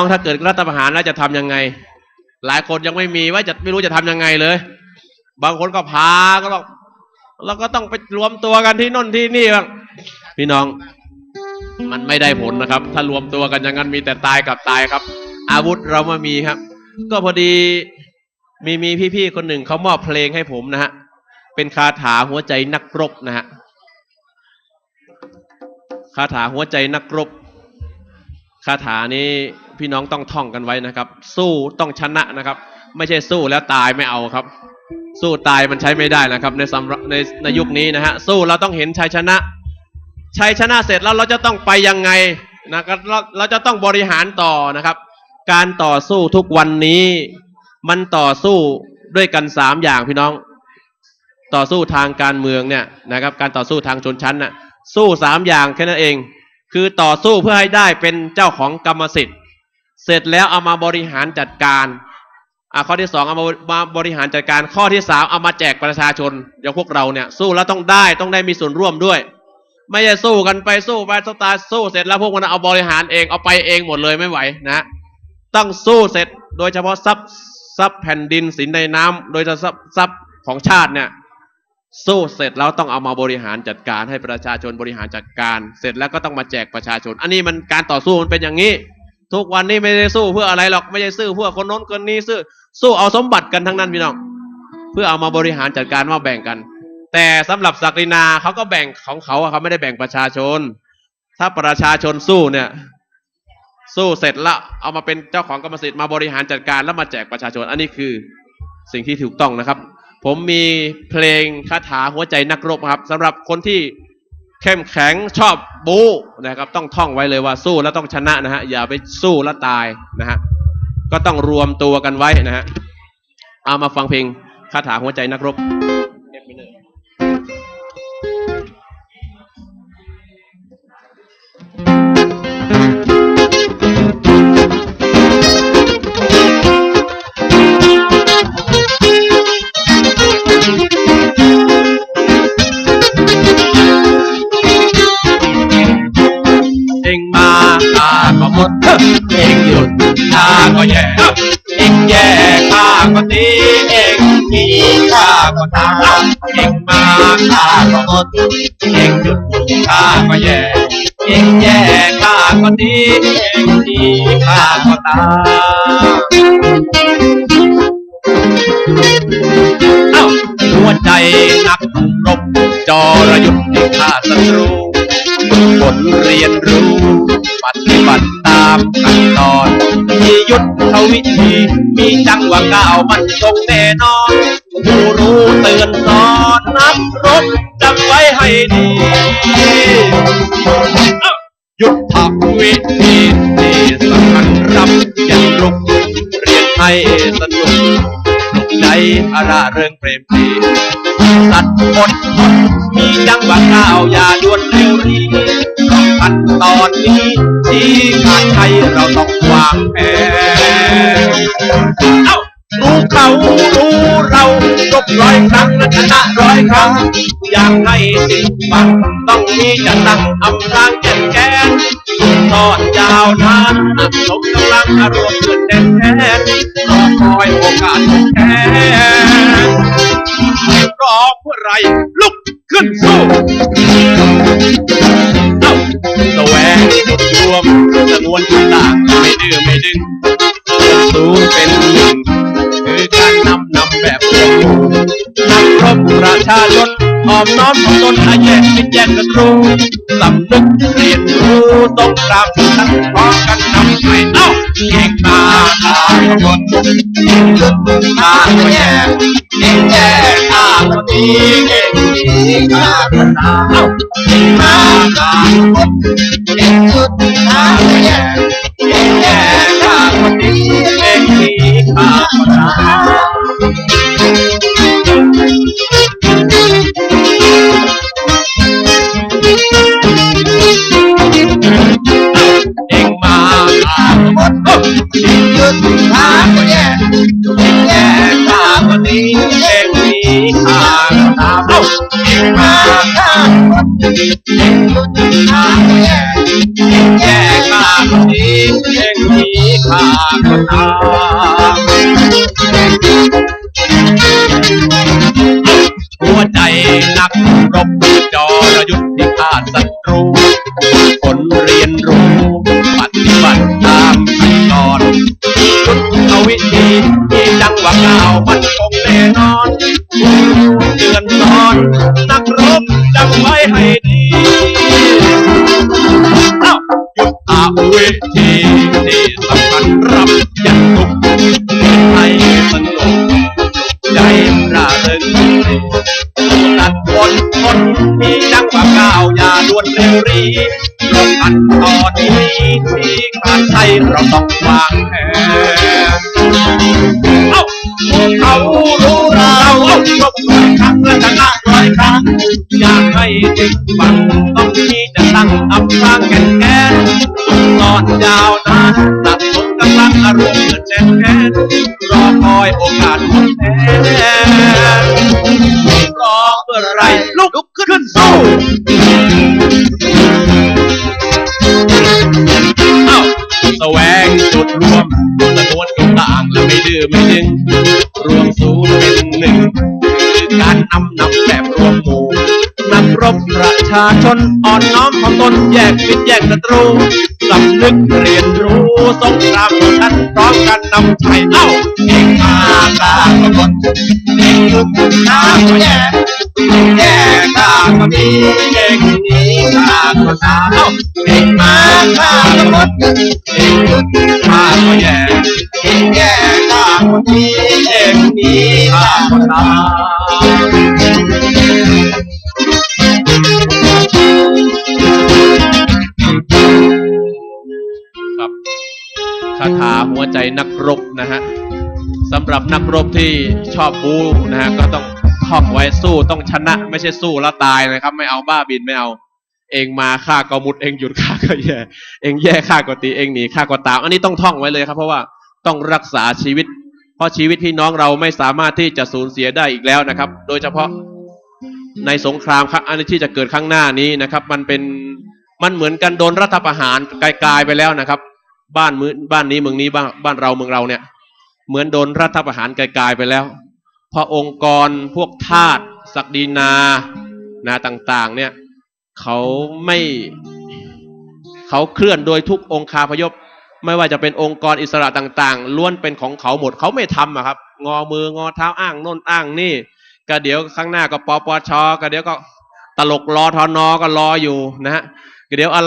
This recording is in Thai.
้องถ้าเกิดรัฐประหารแล้วจะทำยังไง หลายคนยังไม่มีว่าจะไม่รู้จะทำยังไงเลย บางคนก็พาก็บอกเราก็ต้องไปรวมตัวกันที่น่นที่นี่บ้างพี่น้อง มันไม่ได้ผลนะครับ ถ้ารวมตัวกันอย่างนั้นมีแต่ตายกับตายครับ อาวุธเราไม่มีครับ ก็พอดีมีมีพี่ๆคนหนึ่งเขามอบเพลงให้ผมนะฮะเป็นคาถาหัวใจนักรบนะฮะคาถาหัวใจนักรบคาถานี้ พี่น้องต้องท่องกันไว้นะครับ สู้ต้องชนะนะครับ ไม่ใช่สู้แล้วตายไม่เอาครับ สู้ตายมันใช้ไม่ได้นะครับ ในสำรในในยุคนี้นะฮะสู้เราต้องเห็นชัยชนะชัยชนะเสร็จแล้วเราจะต้องไปยังไงนะครับเราเราจะต้องบริหารต่อนะครับ การต่อสู้ทุกวันนี้ มันต่อสู้ด้วยกันสามอย่างพี่น้อง ต่อสู้ทางการเมืองเนี่ยนะครับ การต่อสู้ทางชนชั้นน่ะสู้สามอย่างแค่นั้นเอง คือต่อสู้เพื่อให้ได้เป็นเจ้าของกรรมสิทธิ์ เสร็จแล้วเอามาบริหารจัดการข้อที่สองเอามามาบริหารจัดการข้อที่สามเอามาแจกประชาชนอย่างพวกเราเนี่ย สู้แล้วต้องได้ต้องได้มีส่วนร่วมด้วย ไม่ใช่สู้กันไปสู้ไปสตาร์สู้เสร็จแล้วพวกมันเอาบริหารเองเอาไปเองหมดเลยไม่ไหวนะต้องสู้เสร็จโดยเฉพาะทรัพย์ทรัพย์แผ่นดินสินในน้ำโดยเฉพาะทรัพย์ทรัพย์ของชาติเนี่ยสู้เสร็จแล้วต้องเอามาบริหารจัดการให้ประชาชนบริหารจัดการ เสร็จแล้วก็ต้องมาแจกประชาชน อันนี้มันการต่อสู้มันเป็นอย่างนี้ ทุกวันนี้ไม่ได้สู้เพื่ออะไรหรอกไม่ใช่สู้เพื่อคนโน้นคนนี้สู้สู้เอาสมบัติกันทั้งนั้นพี่น้องเพื่อเอามาบริหารจัดการมาแบ่งกัน แต่สำหรับศักดินาเขาก็แบ่งของเขาเขาไม่ได้แบ่งประชาชน ถ้าประชาชนสู้เนี่ย สู้เสร็จแล้วเอามาเป็นเจ้าของกรรมสิทธิ์มาบริหารจัดการแล้วมาแจกประชาชน อันนี้คือสิ่งที่ถูกต้องนะครับ ผมมีเพลงคาถาหัวใจนักรบครับสำหรับคนที่ เข้มแข็งชอบบู๊นะครับต้องท่องไว้เลยว่าสู้แล้วต้องชนะนะฮะอย่าไปสู้แล้วตายนะฮะก็ต้องรวมตัวกันไว้นะฮะเอามาฟังเพลงคาถาหัวใจนักรบ เองหยุดข้าก็แย่เองแย่ข้าก็ตีเองทีข้าก็ตามเองมาข้าก็หมดเองหยุดข้าก็แย่เองแย่ข้าก็ตีเองทีข้าก็ตามเอ้าหัวใจนักรบจรยุทธ์ข้าศัตรูผลเรียนรู้ปฏิบัติตามขั้นตอนมียุทธวิธี มีจังหวะก้าวมันตรงแน่นอนผู้รู้เตือนสอนนักรบจำไว้ให้ดียุทธวิธีที่สำคัญรับยันรุกเรียนให้สนุกลุกใจอาระเริงเปรมปรีสัตว์อดทนมีจังหวะก้าวอย่าด่วนเร็วรีขั้นตอนนี้ที่างแผนเอ้ารู้เขารู้เรารบร้อยครั้งและชนะร้อยครั้ง อยากให้ติดปังต้องมีจะตั้งอำพรางแก่นแกนทอดยาวนานนักสมกำลังอารมณ์เกิดแน่นแทนรอคอยโอกาสแทนรอเมื่อไรลุกขึ้นสู้ แสวงจุดรวมสนวนจุดต่างไม่ดื้อไม่ดึงศูนย์เป็นหนึ่งคือการนำนำแบบรวมหมู่นักรบประชาชนออมน้อมของตนอาแยกไม่แยกศัตรูสำนึกเรียนรู้สงครามทั้งพร้อมกันนำไปเอ้าเก่งมาตาขบวนเก่งลึกตาก็แย่เก่งแยก ดีเก่งดีตาก็ตาเอ้าเก่งมาตาขบวนเก่งลึกตาก็แย่เก่งแย่ตาก็ดีเก่งดีตาก็ตาเองมาตามหมดเอ้าชีวิตทางก็แย่แย่ทางก็ดีเองมีทางตามเอ้าเองมาตามหมดชีวิตทางก็แย่แย่ทางก็ดีเองมีข้าก็ตาม หัวใจนักรบจอรยุทธ์ที่ขาศัต เวทีที่สำคัญรับยันทุกให้สนุกใจร่าเริงตัดคนคนมีจังหวะก้าวอย่าด่วนเร็วรีรบอันตอนนี้ที่การใช้เราต้องวางแผนเอ้าพวกเขารู้เราเอ้ารบร้อยครั้งและชนะร้อยครั้งอยากให้ติดฟังต้องมีจะตั้งอับสร้างแก่นแก่ อนยาวนานตัดสนกำลังอารมณ์เกิดแน่นแน่นรอคอยโอกาสของแท้รอเมื่อไรลุกขึ้นสู้เอ้าแสวงจุดรวมสนวนกับต่างและไม่ดื้อไม่ดึง รวมศูนย์เป็นหนึ่งคือการนำนำแบบรวมหมู่นักรบประชาชนอ่อนน้อมถ่อมตนแยกมิตรแยกศัตรู นึกเรียนรู้สงครามของท่านพร้อมกันนำชัยเอ้าเองมาตางกบฏเองยุบน้ำก็แย่เองแย่ตางก็มีเองหนีตางก็ตาเอ้าเองมาตางกบฏเองยุบน้ำก็แย่เองแย่ตางก็มีเองหนีตางก็ตา คาถาหัวใจนักรบนะฮะสำหรับนักรบที่ชอบบูนะฮะก็ต้องท่องไว้สู้ต้องชนะ ไม่ใช่สู้แล้วตายนะครับ ไม่เอาบ้าบินไม่เอา เองมาข้าก็มุดเองหยุดข้าก็แย่เองแย่ข้าก็ตีเองหนีข้าก็ตาม อันนี้ต้องท่องไว้เลยครับ เพราะว่าต้องรักษาชีวิต เพราะชีวิตพี่น้องเราไม่สามารถที่จะสูญเสียได้อีกแล้วนะครับ โดยเฉพาะในสงครามครั้งอันที่จะเกิดข้างหน้านี้นะครับ มันเป็นมันเหมือนกันโดนรัฐประหารกลๆไปแล้วนะครับ บ้านมือบ้านนี้เมืองนี้บ้านบ้านเราเมืองเราเนี่ย เหมือนโดนรัฐประหารไกลๆไปแล้ว พอองค์กรพวกทาสศักดินานะต่างๆ เนี่ยเขาไม่เขาเคลื่อนโดยทุกองคาพยพ ไม่ว่าจะเป็นองค์กรอิสระต่างๆล้วนเป็นของเขาหมดเขาไม่ทำอะครับ งอมืองอเท้าอ้างโน่นอ้างนี่ก็เดี๋ยวข้างหน้าก็ปปชก็เดี๋ยวก็ตลกรอทอนอก็รออยู่นะฮะก็เดี๋ยวอะไร